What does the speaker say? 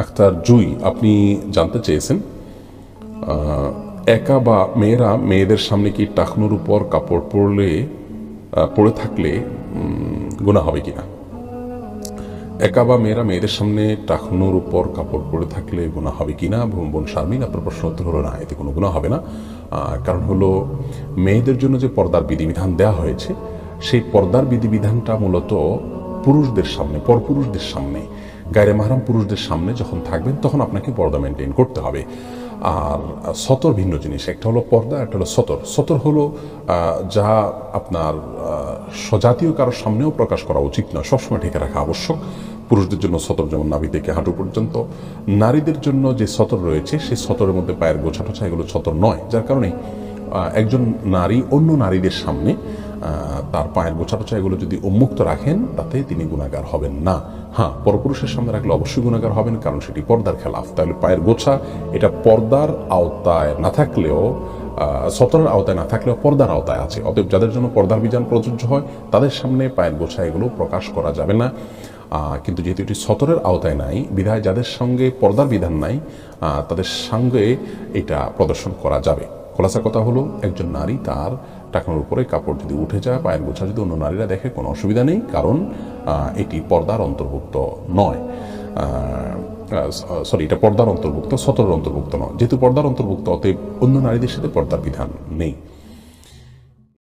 আখতার জুই, আপনি জানতে চেয়েছেন? একা বা মেয়েরা মেয়েদের সামনে কি টাকনুর উপর কাপড় পরলে পরে থাকলে গুণা হবে কিনা? একা বা মেয়েরা মেয়েদের সামনে টাকনুর উপর কাপড় পরে থাকলে গুণা হবে কিনা? বোন শারমিন, আপনার প্রশ্ন উত্তর হলো না, এতে কোনো গুণা হবে না। কারণ হলো, মেয়েদের জন্য যে পর্দার বিধিবিধান দেওয়া হয়েছে, সেই পর্দার বিধিবিধানটা মূলত পুরুষদের সামনে, পরপুরুষদের সামনে। গায়ের মাহারাম পুরুষদের সামনে যখন থাকবেন তখন আপনাকে পর্দা মেনটেন করতে হবে। আর সতর ভিন্ন জিনিস একটা হলো পর্দা একটা হলো সতর। সতর হলো যা আপনার আহ, স্বজাতীয় কারোর সামনেও প্রকাশ করা উচিত নয়। সবসময় ঢেকে রাখা আবশ্যক। পুরুষদের জন্য সতর যেমন নাভি থেকে হাঁটু পর্যন্ত নারীদের জন্য যে সতর রয়েছে সেই সতরের মধ্যে পায়ের গোছা টোছা এগুলো সতর নয়। যার কারণে একজন নারী অন্য নারীদের সামনে তার পায়ের গোছা এগুলো যদি উন্মুক্ত রাখেন তাতে তিনি গুণাগার হবেন না। হ্যাঁ পরপুরুষের সামনে রাখলে অবশ্যই গুণাগার হবেন, কারণ সেটি পর্দার খেলাফ। তাহলে পায়ের গোছা, এটা পর্দার আওতায় না থাকলেও সতরের আওতায় না থাকলেও পর্দার আওতায় আছে। অতএব যাদের জন্য পর্দার বিধান প্রযোজ্য হয়, তাদের সামনে পায়ের গোছা এগুলো প্রকাশ করা যাবে না। কিন্তু যেহেতু এটি সতরের আওতায় নাই, বিধায় যাদের সঙ্গে পর্দার বিধান নাই তাদের সঙ্গে এটা প্রদর্শন করা যাবে। খোলাসা কথা হলো, একজন নারী তার টাকানোর উপরে কাপড় যদি উঠে যায়, পায়ের গোছা যদি অন্য নারীরা দেখে, কোনো অসুবিধা নেই, কারণ এটি পর্দার অন্তর্ভুক্ত নয়। সরি, এটা পর্দার অন্তর্ভুক্ত, সতরের অন্তর্ভুক্ত নয়। যেহেতু পর্দার অন্তর্ভুক্ত, অতএব অন্য নারীদের সাথে পর্দার বিধান নেই।